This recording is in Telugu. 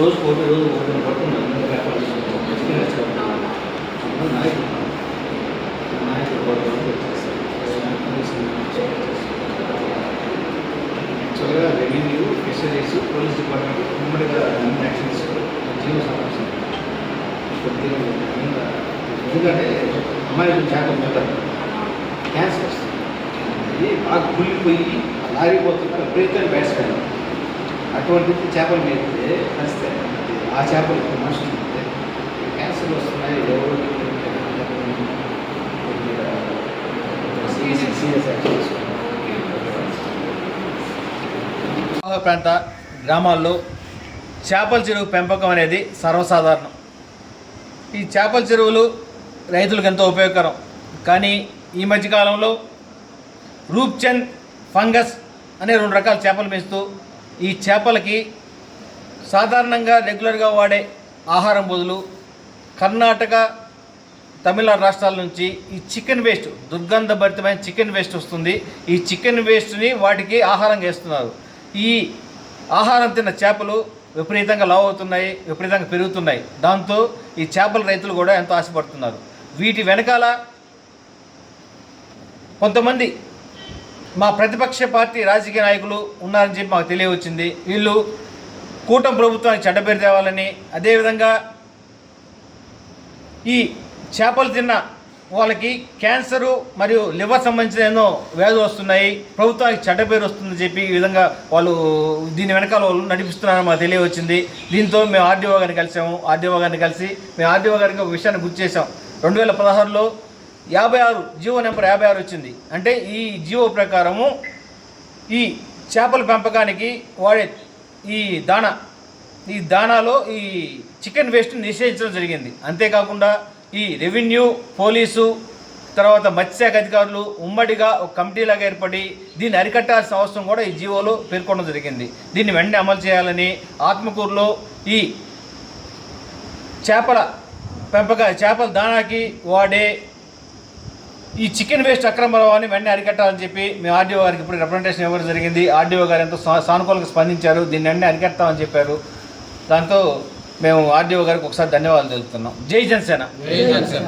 రోజు కోటి రోజు కోటి పడుతున్నాను వ్యాపారం నాయకుడు నాయకుడు కోటి యాక్చువల్గా రెవెన్యూ ఫిషరీస్ పోలీస్ డిపార్ట్మెంట్ ఉమ్మడిగా అన్ని యాక్షన్స్ జీవో సమస్య ఎందుకంటే అమ్మాయిలు చేపలు పెట్టారు క్యాన్సర్ వస్తుంది బాగా కుళ్ళిపోయి లారిపోతున్నారు బ్రేక్ అని బ్యాట్స్మెన్. అటువంటిది చేపలు మీద వస్తే ఆ చేపలు ఇప్పుడు మనుషులు క్యాన్సర్ వస్తున్నాయి ఎవరు ప్రాంత గ్రామాల్లో చేపల చెరువు పెంపకం అనేది సర్వసాధారణం. ఈ చేపల చెరువులు రైతులకు ఎంతో ఉపయోగకరం. కానీ ఈ మధ్యకాలంలో రూప్చంద్ ఫంగస్ అనే రెండు రకాల చేపలు పెంచుతూ ఈ చేపలకి సాధారణంగా రెగ్యులర్గా వాడే ఆహారం బదులు కర్ణాటక తమిళనాడు రాష్ట్రాల నుంచి ఈ చికెన్ వేస్ట్ దుర్గంధభరితమైన చికెన్ వేస్ట్ వస్తుంది. ఈ చికెన్ వేస్ట్ని వాటికి ఆహారంగా వేస్తున్నారు. ఈ ఆహారం తిన్న చేపలు విపరీతంగా లావు అవుతున్నాయి విపరీతంగా పెరుగుతున్నాయి. దాంతో ఈ చేపల రైతులు కూడా ఎంతో ఆశపడుతున్నారు. వీటి వెనకాల కొంతమంది మా ప్రతిపక్ష పార్టీ రాజకీయ నాయకులు ఉన్నారని చెప్పి మాకు తెలియవచ్చింది. వీళ్ళు కూటమి ప్రభుత్వానికి చెడ్డ పేరు తేవాలని అదేవిధంగా ఈ చేపలు తిన్న వాళ్ళకి క్యాన్సరు మరియు లివర్ సంబంధించిన ఎన్నో వ్యాధులు వస్తున్నాయి. ప్రభుత్వానికి చెడ్డ పేరు వస్తుందని చెప్పి ఈ విధంగా వాళ్ళు దీని వెనకాల వాళ్ళు నడిపిస్తున్నారని మాకు తెలియవచ్చింది. దీంతో మేము ఆర్డీఓ గారిని కలిసాము. ఆర్డీఓ గారిని కలిసి మేము ఆర్డీఓ గారికి ఒక విషయాన్ని గుర్తు చేసాం రెండు వేల పదహారులో యాభై ఆరు జీవో నెంబర్ యాభై ఆరు వచ్చింది. అంటే ఈ జీవో ప్రకారము ఈ చేపల పెంపకానికి వాడే ఈ దాణా ఈ దానాలో ఈ చికెన్ వేస్ట్ నిషేధించడం జరిగింది. అంతేకాకుండా ఈ రెవెన్యూ పోలీసు తర్వాత మత్స్యశాఖ అధికారులు ఉమ్మడిగా ఒక కమిటీలాగా ఏర్పడి దీన్ని అరికట్టాల్సిన అవసరం కూడా ఈ జీవోలో పేర్కొనడం జరిగింది. దీన్ని వెంటనే అమలు చేయాలని ఆత్మకూరులో ఈ చేపల పెంపక చేపల దానాకి వాడే ఈ చికెన్ వేస్ట్ అక్రమ రవాణాని వెంటనే అరికట్టాలని చెప్పి మేము ఆర్డీఓ గారికి ఇప్పుడు రిప్రజెంటేషన్ ఇవ్వడం జరిగింది. ఆర్డీఓ గారు ఎంతో సానుకూలంగా స్పందించారు. దీన్ని వెంటనే అరికట్టామని చెప్పారు. దాంతో మేము ఆర్డీఓ గారికి ఒకసారి ధన్యవాదాలు తెలుపుతున్నాం. జై జనసేన. జై జనసేన.